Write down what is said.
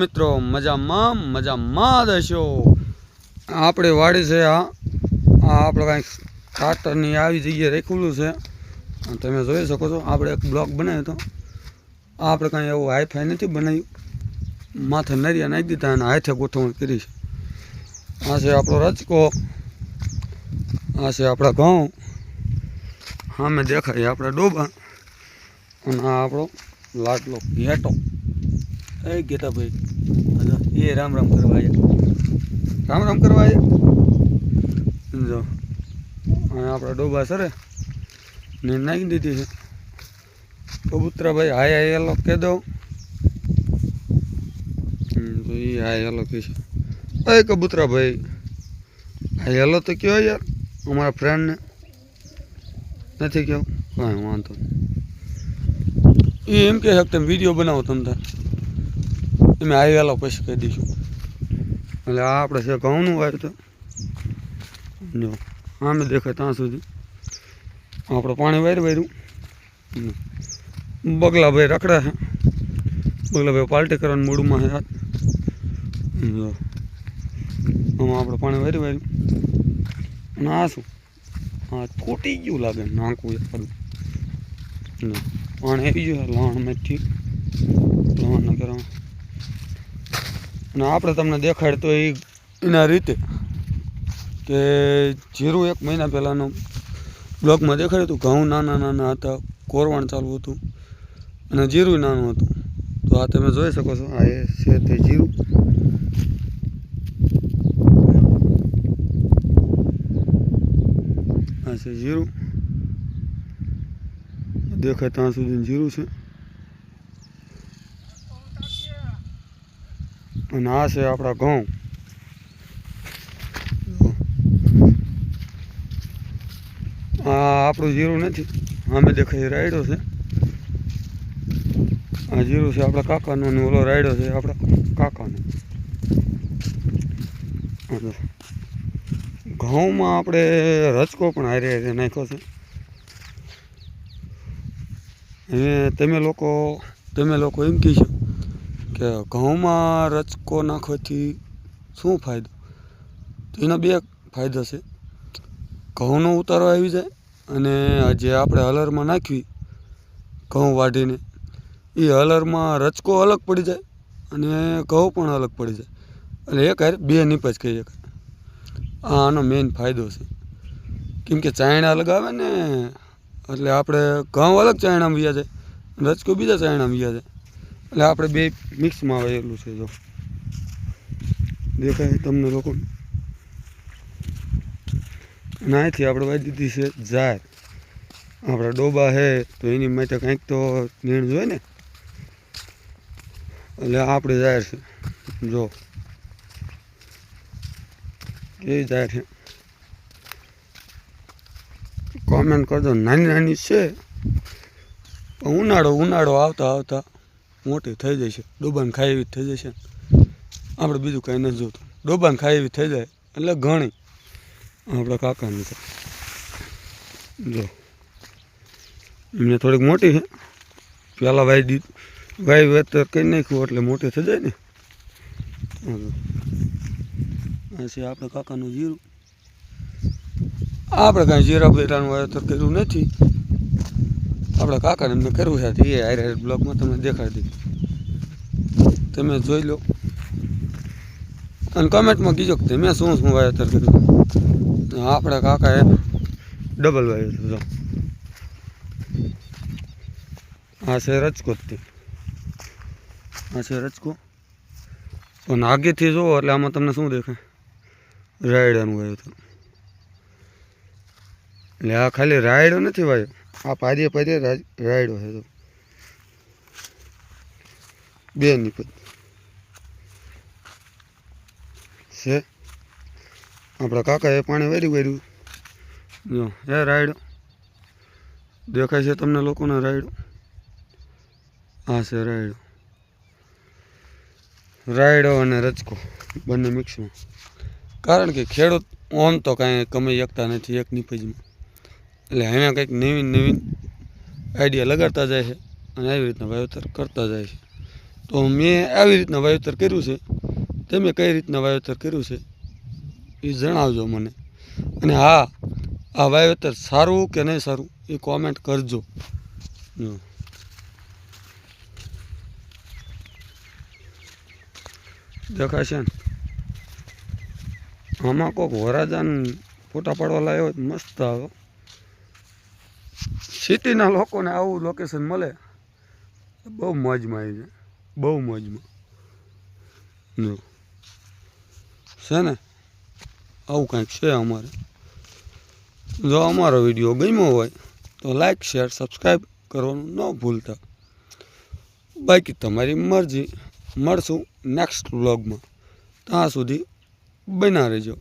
મિત્રો, મજામાં મજામાં દશો આપણે વાડી છે આ. આપણે કાંઈક ખાતરની આવી જગ્યાએ રેખેલું છે. તમે જોઈ શકો છો, આપણે એક બ્લોક બનાવ્યો હતો. આપણે કાંઈ એવું હાઈફાઈ નથી બનાવ્યું. માથે નરિયા નાખી દીધા અને હાથે ગોઠવણ કરી છે. આ છે આપણો રચકો આ છે આપણા ઘઉં. સામે દેખાય આપણા ડોબા. અને આ આપણો લાટલો ઘેટો. એ ગેટાભાઈ અચ્છા, એ રામ રામ કરવા આવ્યા રામ રામ કરવા આવ્યા જો આપણા ડોબા સરે ને નાખી દીધી છે. કબૂતરાભાઈ હાય હાય એલો કહી દો એ હાય હેલો કહે છે. કબૂતરા કબૂતરાભાઈ હાય હેલો તો કયો યાર અમારા ફ્રેન્ડને નથી કહ્યો કાંઈ વાંધો એ એમ કહે શકતે વીડિયો બનાવો તમ તાર. તમે આવી વેલો પછી કહી દઈશું. એટલે આ આપણે છે ઘઉંનું આવ્યું તો આમે દેખાય ત્યાં સુધી. આપણે પાણી વાર વાર્યું બગલાભાઈ રખડા છે. બગલાભાઈ પાલટી કરવાનું મૂડમાં છે હાથ. જો, આમાં આપણે પાણી વારી વાર્યું અને આ શું? હા ખોટી ગયું લાગે, નાખવું કરું પાણી આવી ગયું લાણ મેથી લાણ કરવા અને આપણે તમને દેખાડ તો એ એના રીતે કે જીરું એક મહિના પહેલાંનો બ્લોકમાં દેખાડ્યું હતું. ઘઉં નાના નાના હતા, કોરવાણ ચાલુ હતું અને જીરું નાનું હતું. તો આ તમે જોઈ શકો છો, આ એ છે તે જીરું. આ છે જીરું. દેખાય ત્યાં સુધી જીરું છે. અને આ છે આપણા ઘઉં. આ આપણું જીરું નથી. અમે દેખાય રાયડો છે. આ જીરું છે આપણા કાકાનો અને ઓલો રાયડો છે આપણા કાકાનો. ઘઉંમાં આપણે રચકો પણ હારે હારે નાખ્યો છે. અને તમે લોકો તમે લોકો એમ કહેશો? કે ઘઉંમાં રચકો નાખવાથી શું ફાયદો? તો એના બે ફાયદા છે. ઘઉંનો ઉતારો આવી જાય અને જે આપણે હલરમાં નાખવી, ઘઉં વાઢીને, એ હલરમાં રચકો અલગ પડી જાય અને ઘઉં પણ અલગ પડી જાય. એટલે એક હારે બે નીપજ કહી શકાય આ આનો મેઇન ફાયદો છે. કેમ કે ચાયણા લગાવે ને, એટલે આપણે ઘઉં અલગ ચાયણામાં વ્યા જાય રચકો બીજા ચાયણામાં વ્યા જાય. એટલે આપણે બે મિક્સમાં આવેલું છે જો. દેખાય તમને લોકો. અને આપણે વાઈ દીધી છે જાર. આપણા ડોબા છે, તો એની માટે કંઈક તો નીણ જોઈએ ને? એટલે આપણે જાહેર છે. જો. કેવી જાહેર છે. કોમેન્ટ કરજો. નાની નાની છે. ઉનાળો ઉનાળો આવતા આવતા મોટી થઈ જશે ડોબાને ખાય એવી થઈ જશે આપણે બીજું કાંઈ નથી જોતું. ડોબાને ખાય એવી થઈ જાય એટલે ઘણી. આપણા કાકાની જો. એમને થોડીક મોટી છે. પહેલાં વાઈ દી વાઈ વેતર કરી નાખ્યું એટલે મોટી થઈ જાય ને. આ છે આપણે કાકાનું જીરું. આપણે કાંઈ જીરા બેરાનું વાવેતર કર્યું નથી. આપણે કાકાને એમને કરવું છે. એ હારે બ્લોકમાં તમને દેખાડી દીધું તમે જોઈ લો. અને કમેન્ટમાં કીજો કે મેં શું શું વાવેતર કર્યું આપણા કાકાએ ડબલ વાવેતર જો. આ છે રજકોટથી. આ છે રજકો. પણ આગેથી જુઓ એટલે આમાં તમને શું દેખાય? રાયડાનું વાવેતર. એટલે આ ખાલી રાયડો નથી વાયો આ પાદીએ રાજ- રાયડો છે. તો બે નીપજ છે. આપણા કાકાએ પાણી વાર્યું વર્યું. જો, હે રાયડો. દેખાય છે તમને લોકોને રાયડો? આ છે રાયડો. રાયડો અને રચકો બંને મિક્સમાં કારણ કે ખેડૂત ઓમ તો કાંઈ કમાઈ શકતા નથી, એક નીપજમાં એટલે અહીંયા કંઈક નવીન નવીન આઈડિયા લગાડતા જાય છે અને આવી રીતના વાવેતર કરતા જાય છે. તો મેં આવી રીતના વાવેતર કર્યું છે. તમે કઈ રીતના વાવેતર કર્યું છે એ જણાવજો મને. અને હા, આ વાવેતર સારું કે નહીં સારું એ કોમેન્ટ કરજો. દેખાશે ને? આમાં કોઈક વરાજાન ફોટા પાડવા લાવ્યો મસ્ત આવે. સિટીના લોકોને આવું લોકેશન મળે બહુ મોજમાં આવી જાય. બહુ મોજમાં. જો. છે ને? આવું કંઈક છે અમારે. જો અમારો વીડિયો ગમ્યો હોય, તો લાઈક શેર સબસ્ક્રાઈબ કરવાનું ન ભૂલતા. બાકી તમારી મરજી. મળશું નેક્સ્ટ વ્લોગમાં ત્યાં સુધી બના રહેજો.